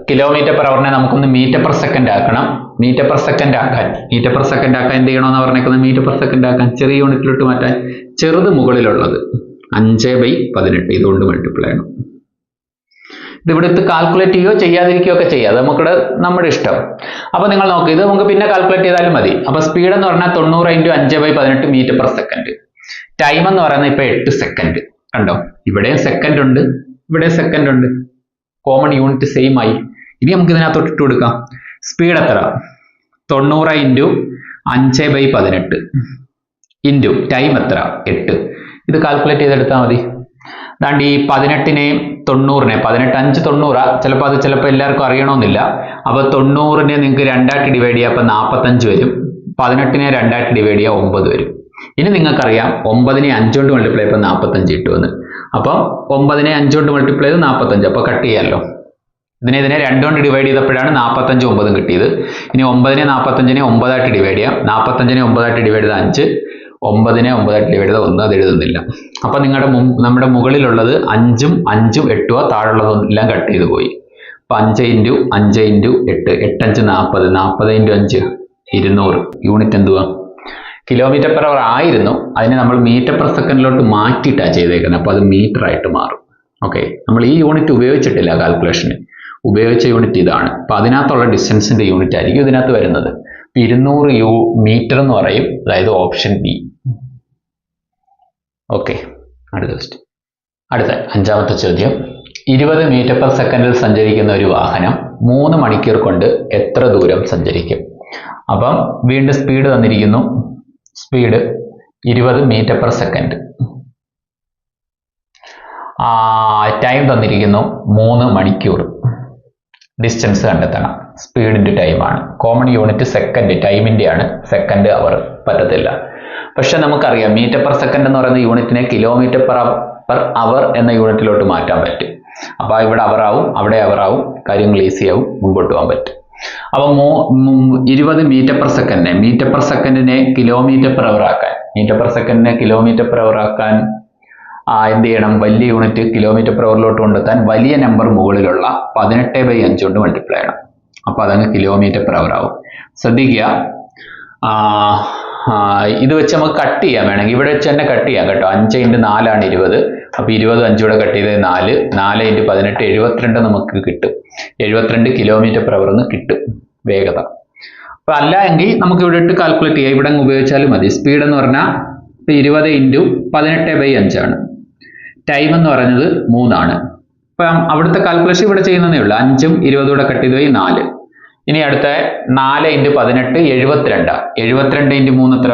kilometre per അവറിനെ നമുക്കൊന്ന് മീറ്റർ പെർ സെക്കൻഡ് ആക്കണം. മീറ്റർ പെർ സെക്കൻഡ് ആക്കാൻ. മീറ്റർ പെർ സെക്കൻഡ് ആക്കാൻ എന്ത് ചെയ്യണമെന്ന് പറഞ്ഞേക്കുന്നത്? മീറ്റർ പെർ സെക്കൻഡ് ആക്കാൻ ചെറിയ യൂണിറ്റിലോട്ട് മാറ്റാൻ ചെറുത് മുകളിലുള്ളത്. അഞ്ച് ബൈ പതിനെട്ട്. ഇതുകൊണ്ട് മൾട്ടിപ്ലൈ ചെയ്യണം. ഇതിവിടെ ഇത് കാൽക്കുലേറ്റ് ചെയ്യുകയോ ചെയ്യാതിരിക്കുകയോ ഒക്കെ ചെയ്യാം. അത് നമുക്കിവിടെ നമ്മുടെ ഇഷ്ടം. അപ്പൊ നിങ്ങൾ നോക്ക് ഇത് നമുക്ക് പിന്നെ കാൽക്കുലേറ്റ് ചെയ്താലും മതി. അപ്പൊ സ്പീഡ് എന്ന് പറഞ്ഞാൽ തൊണ്ണൂറ് ഇന്റു അഞ്ച് ബൈ പതിനെട്ട് മീറ്റർ പെർ സെക്കൻഡ് ടൈം എന്ന് പറയുന്നത് ഇപ്പൊ എട്ട് സെക്കൻഡ് കണ്ടോ? ഇവിടെ സെക്കൻഡ് ഉണ്ട് ഇവിടെ സെക്കൻഡ് ഉണ്ട്. കോമൺ യൂണിറ്റ് സെയിം ആയി. ഇനി നമുക്ക് ഇതിനകത്തോട്ട് ഇട്ട് കൊടുക്കാം. സ്പീഡ് എത്ര? തൊണ്ണൂറ് ഇന്റു അഞ്ച് ബൈ പതിനെട്ട്. ഇന്റു ടൈം എത്ര? എട്ട്. ഇത് കാൽക്കുലേറ്റ് ചെയ്തെടുത്താൽ മതി. അതാണ്ട് ഈ പതിനെട്ടിനെയും തൊണ്ണൂറിനെ പതിനെട്ട് അഞ്ച് തൊണ്ണൂറാ ചിലപ്പോൾ അത് ചിലപ്പോൾ എല്ലാവർക്കും അറിയണമെന്നില്ല. അപ്പോൾ തൊണ്ണൂറിനെ നിങ്ങൾക്ക് രണ്ടായിട്ട് ഡിവൈഡ് ചെയ്യുക അപ്പോൾ നാൽപ്പത്തഞ്ച് വരും. പതിനെട്ടിനെ രണ്ടായിട്ട് ഡിവൈഡ് ചെയ്യുക ഒമ്പത് വരും. ഇനി നിങ്ങൾക്കറിയാം ഒമ്പതിനെ അഞ്ചുകൊണ്ട് മൾട്ടിപ്ലൈ ചെയ്യുമ്പോൾ നാൽപ്പത്തഞ്ച് കിട്ടുമെന്ന്. അപ്പം ഒമ്പതിനെ അഞ്ചുകൊണ്ട് മൾട്ടിപ്ലൈ ചെയ്ത് നാൽപ്പത്തഞ്ച് അപ്പോൾ കട്ട് ചെയ്യാമല്ലോ ഇതിനെ ഇതിനെ രണ്ടുകൊണ്ട് ഡിവൈഡ് ചെയ്തപ്പോഴാണ് നാൽപ്പത്തഞ്ചും ഒമ്പതും കിട്ടിയത്. ഇനി ഒമ്പതിനെ നാൽപ്പത്തഞ്ചിനെ ഒമ്പതായിട്ട് ഡിവൈഡ് ചെയ്യാം. നാൽപ്പത്തഞ്ചിനെ ഒമ്പതായിട്ട് ഡിവൈഡ് ചെയ്ത അഞ്ച്. ഒമ്പതിനെ ഒമ്പതായിട്ട് ഡിവൈഡ് ചെയ്ത ഒന്ന്. അത് എഴുതുന്നില്ല. അപ്പം നിങ്ങളുടെ നമ്മുടെ മുകളിലുള്ളത് അഞ്ചും അഞ്ചും എട്ടുക താഴെയുള്ളതും എല്ലാം കട്ട് ചെയ്ത് പോയി. അപ്പം അഞ്ച് ഇന്റു അഞ്ച് ഇന്റു എട്ട്. എട്ടഞ്ച് നാൽപ്പത് നാൽപ്പത് ഇന്റു അഞ്ച് ഇരുന്നൂറ്. യൂണിറ്റ് എന്തുവാ? കിലോമീറ്റർ പെർ അവർ ആയിരുന്നു. അതിനെ നമ്മൾ മീറ്റർ പെർ സെക്കൻഡിലോട്ട് മാറ്റിയിട്ടാണ് ചെയ്തേക്കുന്നത് അപ്പോൾ അത് മീറ്റർ ആയിട്ട് മാറും. ഓക്കെ നമ്മൾ ഈ യൂണിറ്റ് ഉപയോഗിച്ചിട്ടില്ല കാൽക്കുലേഷന് ഉപയോഗിച്ച യൂണിറ്റ് ഇതാണ്. അപ്പോൾ അതിനകത്തുള്ള ഡിസ്റ്റൻസിന്റെ യൂണിറ്റ് ആയിരിക്കും ഇതിനകത്ത് വരുന്നത്. ഇപ്പൊ ഇരുന്നൂറ് യു മീറ്റർ എന്ന് പറയും. അതായത് ഓപ്ഷൻ ബി ഓക്കെ അടുത്ത ക്വസ്റ്റ് അടുത്ത അഞ്ചാമത്തെ ചോദ്യം. ഇരുപത് മീറ്റർ പെർ സെക്കൻഡിൽ സഞ്ചരിക്കുന്ന ഒരു വാഹനം മൂന്ന് മണിക്കൂർ കൊണ്ട് എത്ര ദൂരം സഞ്ചരിക്കും? അപ്പം വീണ്ടും സ്പീഡ് തന്നിരിക്കുന്നു. സ്പീഡ് ഇരുപത് മീറ്റർ പെർ സെക്കൻഡ് ടൈം തന്നിരിക്കുന്നു മൂന്ന് മണിക്കൂർ. ഡിസ്റ്റൻസ് കണ്ടെത്തണം. സ്പീഡിന്റെ ടൈമാണ് കോമൺ യൂണിറ്റ് സെക്കൻഡ് ടൈമിന്റെ ആണ്. സെക്കൻഡ് അവർ പറ്റത്തില്ല. പക്ഷെ നമുക്കറിയാം മീറ്റർ പെർ സെക്കൻഡ് എന്ന് പറയുന്ന യൂണിറ്റിനെ കിലോമീറ്റർ പെർ പെർ അവർ എന്ന യൂണിറ്റിലോട്ട് മാറ്റാൻ പറ്റും. അപ്പോൾ ഇവിടെ അവർ ആവും അവിടെ അവർ ആവും. കാര്യങ്ങൾ ഈസി ആവും മുമ്പോട്ട് പോകാൻ പറ്റും. അപ്പൊ മൂ ഇരുപത് മീറ്റർ പെർ സെക്കൻഡിനെ മീറ്റർ പെർ സെക്കൻഡിനെ കിലോമീറ്റർ പെർ അവർ ആക്കാൻ. മീറ്റർ പെർ സെക്കൻഡിനെ കിലോമീറ്റർ പെർ അവർ ആക്കാൻ എന്ത് ചെയ്യണം വലിയ യൂണിറ്റ് കിലോമീറ്റർ പെർ അവറിലോട്ട് കൊണ്ടെത്താൻ വലിയ നമ്പർ മുകളിലുള്ള പതിനെട്ട് ബൈ അഞ്ച് കൊണ്ട് മൾട്ടിപ്ലൈ ചെയ്യണം. അപ്പോൾ അതങ്ങ് കിലോമീറ്റർ പെർ അവർ ആവും. ശ്രദ്ധിക്കുക. ഇത് വെച്ച് നമുക്ക് കട്ട് ചെയ്യാം വേണമെങ്കിൽ. ഇവിടെ വെച്ച് തന്നെ കട്ട് ചെയ്യാം കേട്ടോ. അഞ്ച് ഇന്റു നാലാണ് ഇരുപത്. അപ്പോൾ ഇരുപത് അഞ്ചൂടെ കട്ട് ചെയ്ത് നാല്. നാല് ഇന്റു പതിനെട്ട് എഴുപത്തിരണ്ട് നമുക്ക് കിട്ടും. എഴുപത്തിരണ്ട് കിലോമീറ്റർ പെർ എന്ന് കിട്ടും വേഗത. അപ്പൊ അല്ല എങ്കിൽ നമുക്ക് ഇവിടെ ഇട്ട് കാൽക്കുലേറ്റ് ചെയ്യാം. ഇവിടെ ഉപയോഗിച്ചാലും മതി. സ്പീഡ് എന്ന് പറഞ്ഞാൽ ഇരുപത് ഇന്റു പതിനെട്ട് ബൈ അഞ്ചാണ് ടൈം എന്ന് പറയുന്നത് മൂന്നാണ്. ഇപ്പം അവിടുത്തെ കാൽക്കുലേഷൻ ഇവിടെ ചെയ്യുന്നതേ ഉള്ളൂ. അഞ്ചും ഇരുപതും കൂടെ കട്ട് ചെയ്ത് പോയി നാല്. ഇനി അടുത്ത നാല് ഇന്റു പതിനെട്ട് എഴുപത്തിരണ്ട്. എഴുപത്തിരണ്ട് ഇന്റു മൂന്ന് എത്ര?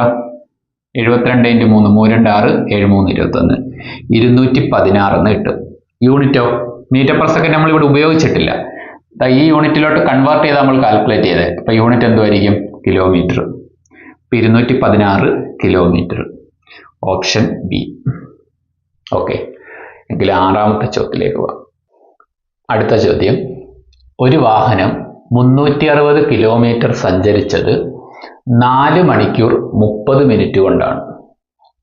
എഴുപത്തിരണ്ട് ഇന്റു മൂന്ന്. മൂന്ന് രണ്ട് ആറ് ഏഴ് മൂന്ന് ഇരുപത്തൊന്ന്. ഇരുന്നൂറ്റി പതിനാറ് എന്ന് കിട്ടും. യൂണിറ്റോ മീറ്റർ പെർ സെക്കൻഡ് നമ്മൾ ഇവിടെ ഉപയോഗിച്ചിട്ടില്ല. ഈ യൂണിറ്റിലോട്ട് കൺവേർട്ട് ചെയ്ത് നമ്മൾ കാൽക്കുലേറ്റ് ചെയ്തത് അപ്പോൾ യൂണിറ്റ് എന്തുമായിരിക്കും കിലോമീറ്റർ ഇപ്പൊ ഇരുന്നൂറ്റി പതിനാറ് കിലോമീറ്റർ ഓപ്ഷൻ ബി ഓക്കെ എങ്കിൽ ആറാമത്തെ ചോദ്യത്തിലേക്ക് പോവാം അടുത്ത ചോദ്യം. ഒരു വാഹനം മുന്നൂറ്റി അറുപത് കിലോമീറ്റർ സഞ്ചരിച്ചത് നാല് മണിക്കൂർ മുപ്പത് മിനിറ്റ് കൊണ്ടാണ്.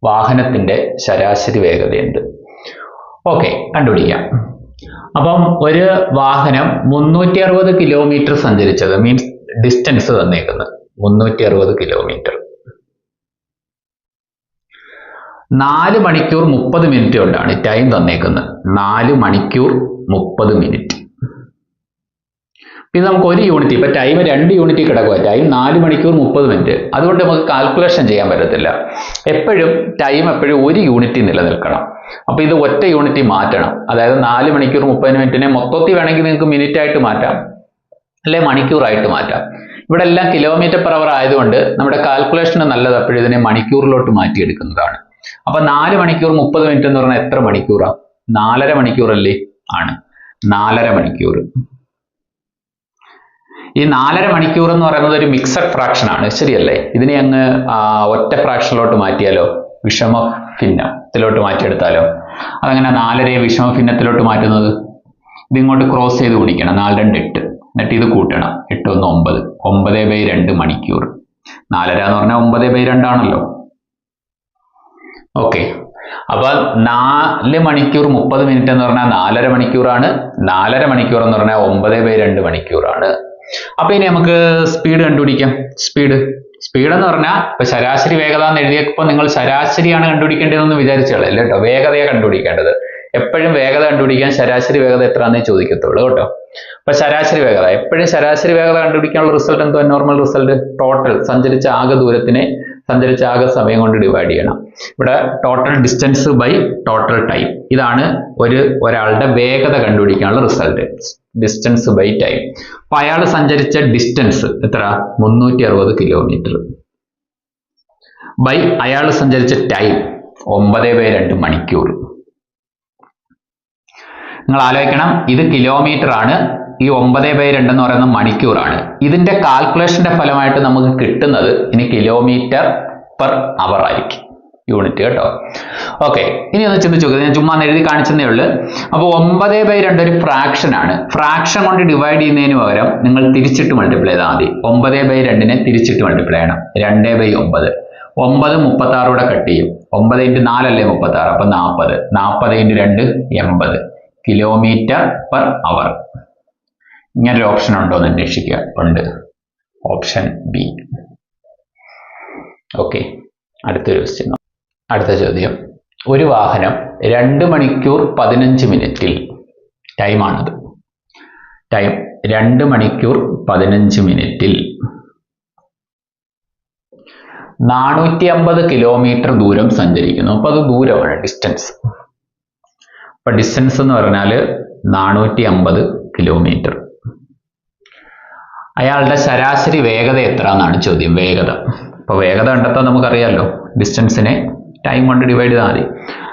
വാഹനത്തിന്റെ ശരാശരി വേഗതയുണ്ട്. ഓക്കെ കണ്ടുപിടിക്കാം. അപ്പം ഒരു വാഹനം മുന്നൂറ്റി അറുപത് കിലോമീറ്റർ സഞ്ചരിച്ചത് മീൻസ് ഡിസ്റ്റൻസ് തന്നേക്കുന്നത്. മുന്നൂറ്റി അറുപത് കിലോമീറ്റർ. നാല് മണിക്കൂർ മുപ്പത് മിനിറ്റ് കൊണ്ടാണ് ടൈം തന്നേക്കുന്നത്. നാല് മണിക്കൂർ മുപ്പത് മിനിറ്റ്. ഇത് നമുക്ക് ഒരു യൂണിറ്റ് ഇപ്പൊ ടൈം രണ്ട് യൂണിറ്റ് കിടക്കുക ടൈം നാല് മണിക്കൂർ മുപ്പത് മിനിറ്റ്. അതുകൊണ്ട് നമുക്ക് കാൽക്കുലേഷൻ ചെയ്യാൻ പറ്റത്തില്ല. എപ്പോഴും ടൈം എപ്പോഴും ഒരു യൂണിറ്റ് നിലനിൽക്കണം. അപ്പൊ ഇത് ഒറ്റ യൂണിറ്റ് മാറ്റണം. അതായത് നാല് മണിക്കൂർ മുപ്പത് മിനിറ്റിനെ മൊത്തത്തിൽ വേണമെങ്കിൽ നിങ്ങൾക്ക് മിനിറ്റ് ആയിട്ട് മാറ്റാം. അല്ലെ മണിക്കൂറായിട്ട് മാറ്റാം. ഇവിടെ എല്ലാം കിലോമീറ്റർ പെർ അവർ ആയതുകൊണ്ട് നമ്മുടെ കാൽക്കുലേഷന് നല്ലത് അപ്പോഴും ഇതിനെ മണിക്കൂറിലോട്ട് മാറ്റിയെടുക്കുന്നതാണ്. അപ്പൊ നാല് മണിക്കൂർ മുപ്പത് മിനിറ്റ് എന്ന് പറഞ്ഞാൽ എത്ര മണിക്കൂറാ? നാലര മണിക്കൂറല്ലേ? ആണ്. നാലര മണിക്കൂർ. ഈ നാലര മണിക്കൂർ എന്ന് പറയുന്നത് ഒരു മിക്സഡ് ഫ്രാക്ഷൻ ആണ്. ശരിയല്ലേ? ഇതിനെ അങ്ങ് ഒറ്റ ഫ്രാക്ഷനിലോട്ട് മാറ്റിയാലോ? വിഷമ ഭിന്നത്തിലോട്ട് മാറ്റിയെടുത്താലോ? അതങ്ങനെ നാലരയെ വിഷമ ഭിന്നത്തിലോട്ട് മാറ്റുന്നത്? ഇതിങ്ങോട്ട് ക്രോസ് ചെയ്ത് കുടിക്കണം നാല് രണ്ട് എട്ട്. എന്നിട്ട് ഇത് കൂട്ടണം. എട്ട് ഒന്ന് ഒമ്പത്. ഒമ്പത് ബൈ രണ്ട് മണിക്കൂർ. നാലര എന്ന് പറഞ്ഞാൽ ഒമ്പത് ബൈ രണ്ടാണല്ലോ ഓക്കെ അപ്പൊ നാല് മണിക്കൂർ മുപ്പത് മിനിറ്റ് എന്ന് പറഞ്ഞാൽ നാലര മണിക്കൂറാണ്. നാലര മണിക്കൂർ എന്ന് പറഞ്ഞാൽ ഒമ്പത് ബൈ രണ്ട് മണിക്കൂറാണ്. അപ്പൊ ഇനി നമുക്ക് സ്പീഡ് കണ്ടുപിടിക്കാം. സ്പീഡ് സ്പീഡ് എന്ന് പറഞ്ഞാൽ ഇപ്പൊ ശരാശരി വേഗത എന്ന് എഴുതിയപ്പോൾ നിങ്ങൾ ശരാശരിയാണ് കണ്ടുപിടിക്കേണ്ടതെന്ന് വിചാരിച്ചോളൂ അല്ലേ കേട്ടോ? വേഗതയാണ് കണ്ടുപിടിക്കേണ്ടത്. എപ്പോഴും വേഗത കണ്ടുപിടിക്കാൻ ശരാശരി വേഗത എത്രയാണെന്ന് ചോദിക്കത്തുള്ളൂ കേട്ടോ. അപ്പൊ ശരാശരി വേഗത. എപ്പോഴും ശരാശരി വേഗത കണ്ടുപിടിക്കാനുള്ള റിസൾട്ട് എന്തോ നോർമൽ റിസൾട്ട് ടോട്ടൽ സഞ്ചരിച്ച ആകെ ദൂരത്തിനെ സഞ്ചരിച്ച ആകെ സമയം കൊണ്ട് ഡിവൈഡ് ചെയ്യണം. ഇവിടെ total distance by total time ഇതാണ് ഒരു ഒരാളുടെ വേഗത കണ്ടുപിടിക്കാനുള്ള റിസൾട്ട് ഡിസ്റ്റൻസ് ബൈ ടൈം അപ്പൊ അയാൾ സഞ്ചരിച്ച ഡിസ്റ്റൻസ് എത്ര? മുന്നൂറ്റി അറുപത് കിലോമീറ്റർ ബൈ അയാൾ സഞ്ചരിച്ച ടൈം ഒമ്പത് ബൈ രണ്ട് മണിക്കൂർ. നിങ്ങൾ ആലോചിക്കണം ഇത് കിലോമീറ്റർ ആണ്. ഈ ഒമ്പത് ബൈ രണ്ട് എന്ന് പറയുന്ന മണിക്കൂറാണ്. ഇതിന്റെ കാൽക്കുലേഷന്റെ ഫലമായിട്ട് നമുക്ക് കിട്ടുന്നത് ഇനി കിലോമീറ്റർ പെർ അവർ ആയിരിക്കും. യൂണിറ്റ് കേട്ടോ. ഓക്കെ ഇനി ഒന്ന് ചിന്തിച്ചു നോക്കുക ഞാൻ ചുമ്മാ എഴുതി കാണിച്ചതേ ഉള്ളൂ. അപ്പോൾ ഒമ്പത് ബൈ രണ്ട് ഒരു ഫ്രാക്ഷൻ ആണ്. ഫ്രാക്ഷൻ കൊണ്ട് ഡിവൈഡ് ചെയ്യുന്നതിന് പകരം നിങ്ങൾ തിരിച്ചിട്ട് മൾട്ടിപ്ലൈ ചെയ്താൽ മതി. ഒമ്പത് ബൈ രണ്ടിനെ തിരിച്ചിട്ട് മൾട്ടിപ്ലൈ ചെയ്യണം. രണ്ട് ബൈ ഒമ്പത്. ഒമ്പത് മുപ്പത്തി ആറൂടെ കട്ട് ചെയ്യും. ഒമ്പത് ഇന്റു നാലല്ലേ മുപ്പത്തി ആറ് അപ്പൊ നാൽപ്പത് നാൽപ്പത് ഇന്റു രണ്ട് എൺപത്. കിലോമീറ്റർ പെർ അവർ ഇങ്ങനൊരു ഓപ്ഷൻ ഉണ്ടോ എന്ന് അന്വേഷിക്കുക. ഉണ്ട്. ഓപ്ഷൻ ബി ഓക്കെ അടുത്തൊരു ക്വസ്റ്റ്യൻ അടുത്ത ചോദ്യം. ഒരു വാഹനം രണ്ട് മണിക്കൂർ പതിനഞ്ച് മിനിറ്റിൽ ടൈമാണത് ടൈം രണ്ട് മണിക്കൂർ പതിനഞ്ച് മിനിറ്റിൽ. നാനൂറ്റി അമ്പത് കിലോമീറ്റർ ദൂരം സഞ്ചരിക്കുന്നു. അപ്പൊ അത് ദൂരമാണ് ഡിസ്റ്റൻസ് അപ്പൊ ഡിസ്റ്റൻസ് എന്ന് പറഞ്ഞാൽ നാനൂറ്റി അമ്പത് കിലോമീറ്റർ അയാളുടെ ശരാശരി വേഗത എത്ര എന്നാണ് ചോദ്യം. വേഗത. അപ്പോൾ വേഗത കണ്ടെത്താൻ നമുക്കറിയാമല്ലോ ഡിസ്റ്റൻസിനെ ടൈം കൊണ്ട് ഡിവൈഡ് ചെയ്താൽ മതി.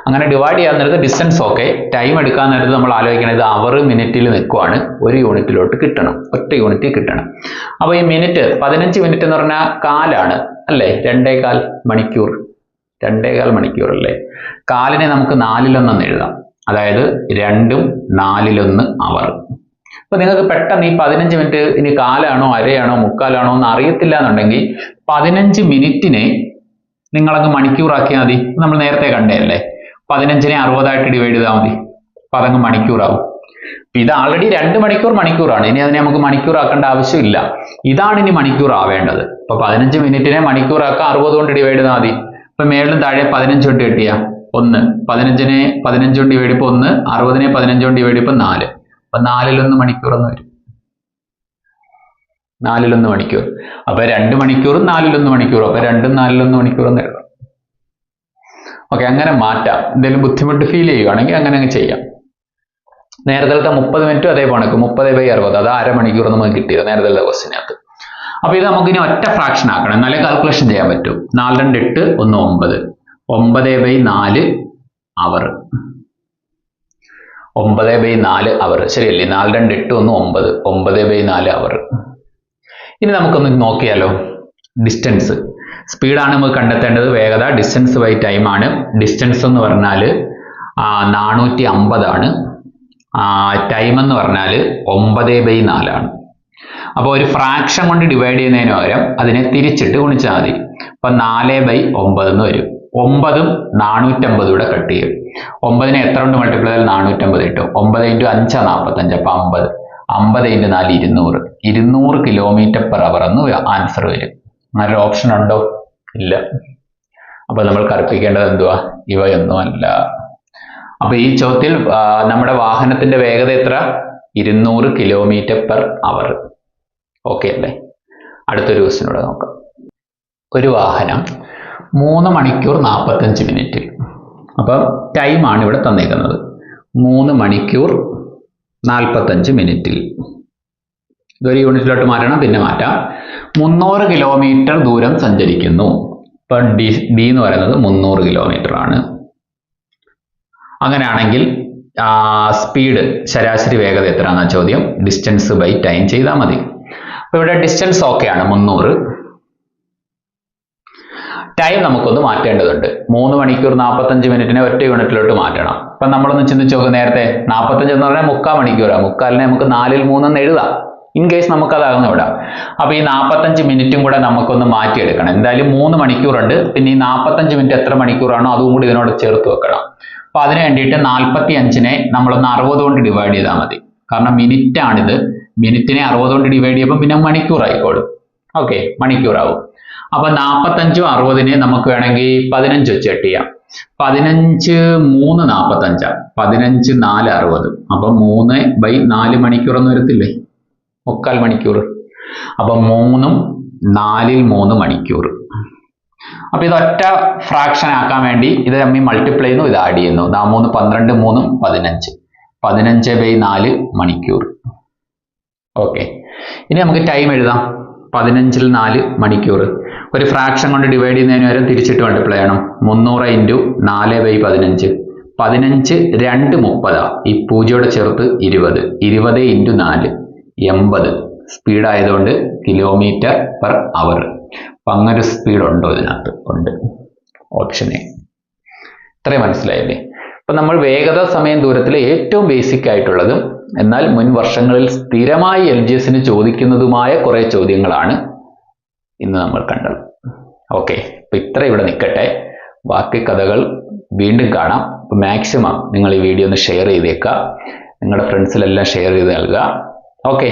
അങ്ങനെ ഡിവൈഡ് ചെയ്യാൻ നേരത്ത് ഡിസ്റ്റൻസ് ഓക്കെ ടൈം എടുക്കാൻ നേരത്ത് നമ്മൾ ആലോചിക്കണത് അവർ മിനിറ്റിൽ നിൽക്കുവാണ്. ഒരു യൂണിറ്റിലോട്ട് കിട്ടണം. ഒറ്റ യൂണിറ്റ് കിട്ടണം. അപ്പോൾ ഈ മിനിറ്റ് പതിനഞ്ച് മിനിറ്റ് എന്ന് പറഞ്ഞാൽ കാലാണ് അല്ലേ? രണ്ടേകാൽ മണിക്കൂർ. രണ്ടേകാൽ മണിക്കൂർ അല്ലേ? കാലിനെ നമുക്ക് നാലിലൊന്നെന്ന് എഴുതാം. അതായത് രണ്ടും നാലിലൊന്ന് അവർ. അപ്പൊ നിങ്ങൾക്ക് പെട്ടെന്ന് ഈ പതിനഞ്ച് മിനിറ്റ് ഇനി കാലാണോ അരയാണോ മുക്കാലാണോ എന്ന് അറിയത്തില്ല എന്നുണ്ടെങ്കിൽ പതിനഞ്ച് മിനിറ്റിനെ നിങ്ങളങ്ങ് മണിക്കൂറാക്കിയാൽ മതി. നമ്മൾ നേരത്തെ കണ്ടതല്ലേ? പതിനഞ്ചിനെ അറുപതായിട്ട് ഡിവൈഡ് ചെയ്താൽ മതി. അപ്പൊ അതങ്ങ് മണിക്കൂറാവും. ഇത് ആൾറെഡി രണ്ട് മണിക്കൂർ മണിക്കൂറാണ്. ഇനി അതിനെ നമുക്ക് മണിക്കൂറാക്കേണ്ട ആവശ്യമില്ല. ഇതാണ് ഇനി മണിക്കൂർ ആവേണ്ടത് അപ്പൊ പതിനഞ്ച് മിനിറ്റിനെ മണിക്കൂറാക്കാൻ അറുപത് കൊണ്ട് ഡിവൈഡ് ചെയ്താൽ മതി. ഇപ്പൊ മേളിലും താഴെ പതിനഞ്ച് കൊണ്ട് കിട്ടിയ ഒന്ന്. പതിനഞ്ചിനെ പതിനഞ്ച് കൊണ്ട് ഡിവൈഡ് ഇപ്പൊ ഒന്ന്. അറുപതിനെ പതിനഞ്ച് കൊണ്ട് ഡിവൈഡ് ഇപ്പൊ നാല്. അപ്പൊ നാലിലൊന്ന് മണിക്കൂർ എന്ന് വരും. നാലിലൊന്ന് മണിക്കൂർ. അപ്പൊ രണ്ട് മണിക്കൂറും നാലിലൊന്ന് മണിക്കൂറും. അപ്പൊ രണ്ടും നാലിലൊന്ന് മണിക്കൂർ എന്ന് എഴുതാം. ഓക്കെ അങ്ങനെ മാറ്റാം. എന്തെങ്കിലും ബുദ്ധിമുട്ട് ഫീൽ ചെയ്യുകയാണെങ്കിൽ അങ്ങനെ അങ്ങ് ചെയ്യാം. നേരത്തെ മുപ്പത് മിനിറ്റും അതേ കണക്ക് മുപ്പത് ബൈ അറുപത്. അത് അരമണിക്കൂർ നമുക്ക് കിട്ടിയത് നേരത്തെ ക്വസ്റ്റിനകത്ത് അപ്പൊ ഇത് നമുക്ക് ഇനി ഒറ്റ ഫ്രാക്ഷൻ ആക്കണം. നല്ല കാൽക്കുലേഷൻ ചെയ്യാൻ പറ്റും. നാല് രണ്ട് എട്ട് ഒന്ന് ഒമ്പത്. ഒമ്പത് ബൈ നാല് അവർ ഒമ്പത് ബൈ നാല് അവർ. ശരിയല്ലേ? നാല് രണ്ട് എട്ട് ഒന്ന് ഒമ്പത്. ഒമ്പത് ബൈ നാല് അവർ. ഇനി നമുക്കൊന്ന് നോക്കിയാലോ. ഡിസ്റ്റൻസ്. സ്പീഡാണ് നമുക്ക് കണ്ടെത്തേണ്ടത്. വേഗത ഡിസ്റ്റൻസ് ബൈ ടൈം ആണ്. ഡിസ്റ്റൻസ് എന്ന് പറഞ്ഞാൽ നാനൂറ്റി അമ്പതാണ്. ടൈം എന്ന് പറഞ്ഞാൽ ഒമ്പത് ബൈ നാലാണ്. അപ്പോൾ ഒരു ഫ്രാക്ഷൻ കൊണ്ട് ഡിവൈഡ് ചെയ്യുന്നതിന് പകരം അതിനെ തിരിച്ചിട്ട് ഗുണിച്ചാൽ മതി. അപ്പം നാല് ബൈ ഒമ്പത് എന്ന് വരും. ഒമ്പതും നാനൂറ്റമ്പതും കൂടെ കട്ട് ചെയ്യും. ഒമ്പതിനെ എത്ര കൊണ്ട് മൾട്ടിപ്ലൈ ചെയ്താൽ നാനൂറ്റമ്പത് കിട്ടും. ഒമ്പത് ഇന്റു അഞ്ചാ നാൽപ്പത്തഞ്ച് അപ്പം അമ്പത്. അമ്പത് ഇന്റു നാല് ഇരുന്നൂറ്. ഇരുന്നൂറ് കിലോമീറ്റർ പെർ അവർ എന്ന് ആൻസർ വരും. നല്ലൊരു ഓപ്ഷൻ ഉണ്ടോ? ഇല്ല. അപ്പോൾ നമ്മൾ കറുപ്പിക്കേണ്ടത് എന്തുവാ? ഇവയൊന്നുമല്ല. അപ്പോൾ ഈ ചോദ്യത്തിൽ നമ്മുടെ വാഹനത്തിന്റെ വേഗത എത്ര? ഇരുന്നൂറ് കിലോമീറ്റർ പെർ അവർ ഓക്കെ അല്ലേ? അടുത്തൊരു ക്വസ്റ്റിനൂടെ നോക്കാം. ഒരു വാഹനം മൂന്ന് മണിക്കൂർ നാൽപ്പത്തഞ്ച് മിനിറ്റ്. അപ്പം ടൈമാണ് ഇവിടെ തന്നിരിക്കുന്നത്. മൂന്ന് മണിക്കൂർ നാൽപ്പത്തഞ്ച് മിനിറ്റിൽ. ഇതൊരു യൂണിറ്റിലോട്ട് മാറ്റണം പിന്നെ മാറ്റാം. മുന്നൂറ് കിലോമീറ്റർ ദൂരം സഞ്ചരിക്കുന്നു. ഇപ്പം ഡി ഡി എന്ന് പറയുന്നത് മുന്നൂറ് കിലോമീറ്റർ ആണ്. അങ്ങനെയാണെങ്കിൽ സ്പീഡ് ശരാശരി വേഗത എത്രയാണെന്ന ചോദ്യം? ഡിസ്റ്റൻസ് ബൈ ടൈം ചെയ്താൽ മതി. അപ്പോൾ ഇവിടെ ഡിസ്റ്റൻസ് ഓക്കെയാണ് മുന്നൂറ്. ടൈം നമുക്കൊന്ന് മാറ്റേണ്ടതുണ്ട്. മൂന്ന് മണിക്കൂർ നാൽപ്പത്തഞ്ച് മിനിറ്റിനെ ഒറ്റ യൂണിറ്റിലോട്ട് മാറ്റണം. അപ്പം നമ്മളൊന്ന് ചിന്തിച്ച് നോക്കുക നേരത്തെ നാൽപ്പത്തഞ്ച് എന്ന് പറഞ്ഞാൽ മുക്കാൽ മണിക്കൂറാണ് മുക്കാലിനെ നമുക്ക് നാലിൽ മൂന്നെന്ന് എഴുതാം. ഇൻ കേസ് നമുക്കതാകുന്ന വിടാം. അപ്പോൾ ഈ നാൽപ്പത്തഞ്ച് മിനിറ്റും കൂടെ നമുക്കൊന്ന് മാറ്റിയെടുക്കണം. എന്തായാലും മൂന്ന് മണിക്കൂറുണ്ട്. പിന്നെ ഈ നാൽപ്പത്തഞ്ച് മിനിറ്റ് എത്ര മണിക്കൂറാണോ അതും കൂടി ഇതിനോട് ചേർത്ത് വെക്കണം. അപ്പോൾ അതിന് വേണ്ടിയിട്ട് നാൽപ്പത്തി അഞ്ചിനെ നമ്മളൊന്ന് അറുപത് കൊണ്ട് ഡിവൈഡ് ചെയ്താൽ മതി. കാരണം മിനിറ്റ് ആണിത്. മിനിറ്റിനെ അറുപത് കൊണ്ട് ഡിവൈഡ് ചെയ്യുമ്പോൾ പിന്നെ മണിക്കൂർ ആയിക്കോളും ഓക്കെ മണിക്കൂറാവും. അപ്പൊ നാൽപ്പത്തഞ്ചും അറുപതിനെ നമുക്ക് വേണമെങ്കിൽ പതിനഞ്ച് വെച്ച് കട്ട് ചെയ്യാം. പതിനഞ്ച് മൂന്ന് നാൽപ്പത്തഞ്ചാ പതിനഞ്ച് നാല് അറുപത്. അപ്പൊ മൂന്ന് ബൈ നാല് മണിക്കൂർ എന്ന് വരത്തില്ലേ? മുക്കാൽ മണിക്കൂർ. അപ്പൊ മൂന്നും നാലിൽ മൂന്ന് മണിക്കൂർ. അപ്പൊ ഇത് ഒറ്റ ഫ്രാക്ഷൻ ആക്കാൻ വേണ്ടി ഇത് തമ്മിൽ മൾട്ടിപ്ലൈ ചെയ്യുന്നു ഇത് ആഡ് ചെയ്യുന്നു. നാ മൂന്ന് പന്ത്രണ്ട് മൂന്നും പതിനഞ്ച്. പതിനഞ്ച് ബൈ നാല് മണിക്കൂർ. ഓക്കെ. ഇനി നമുക്ക് ടൈം എഴുതാം. പതിനഞ്ചിൽ നാല് മണിക്കൂർ. ഒരു ഫ്രാക്ഷൻ കൊണ്ട് ഡിവൈഡ് ചെയ്യുന്നതിന് വരെ തിരിച്ചിട്ട് മൾട്ടിപ്ലൈ ചെയ്യണം. മുന്നൂറ് ഇന്റു നാല് ബൈ പതിനഞ്ച്. പതിനഞ്ച് രണ്ട് മുപ്പതാ. ഈ പൂജയോടെ ചേർത്ത് ഇരുപത്. ഇരുപത് ഇന്റു നാല്. എൺപത്. സ്പീഡ് ആയതുകൊണ്ട് കിലോമീറ്റർ പെർ അവർ അപ്പം അങ്ങനൊരു സ്പീഡ് ഉണ്ടോ ഇതിനകത്ത്? ഉണ്ട്. ഓപ്ഷൻ എ ഇത്രയും മനസ്സിലായില്ലേ? അപ്പം നമ്മൾ വേഗത സമയം ദൂരത്തിൽ ഏറ്റവും ബേസിക് ആയിട്ടുള്ളതും എന്നാൽ മുൻ വർഷങ്ങളിൽ സ്ഥിരമായി എൽ ജി എസിന് ചോദിക്കുന്നതുമായ കുറേ ചോദ്യങ്ങളാണ് ഇന്ന് നമ്മൾ കണ്ടത്. ഓക്കെ അപ്പം ഇത്ര ഇവിടെ നിൽക്കട്ടെ ബാക്കി കഥകൾ വീണ്ടും കാണാം. മാക്സിമം നിങ്ങൾ ഈ വീഡിയോ ഒന്ന് ഷെയർ ചെയ്തേക്കുക. നിങ്ങളുടെ ഫ്രണ്ട്സിലെല്ലാം ഷെയർ ചെയ്ത് നൽകുക. ഓക്കെ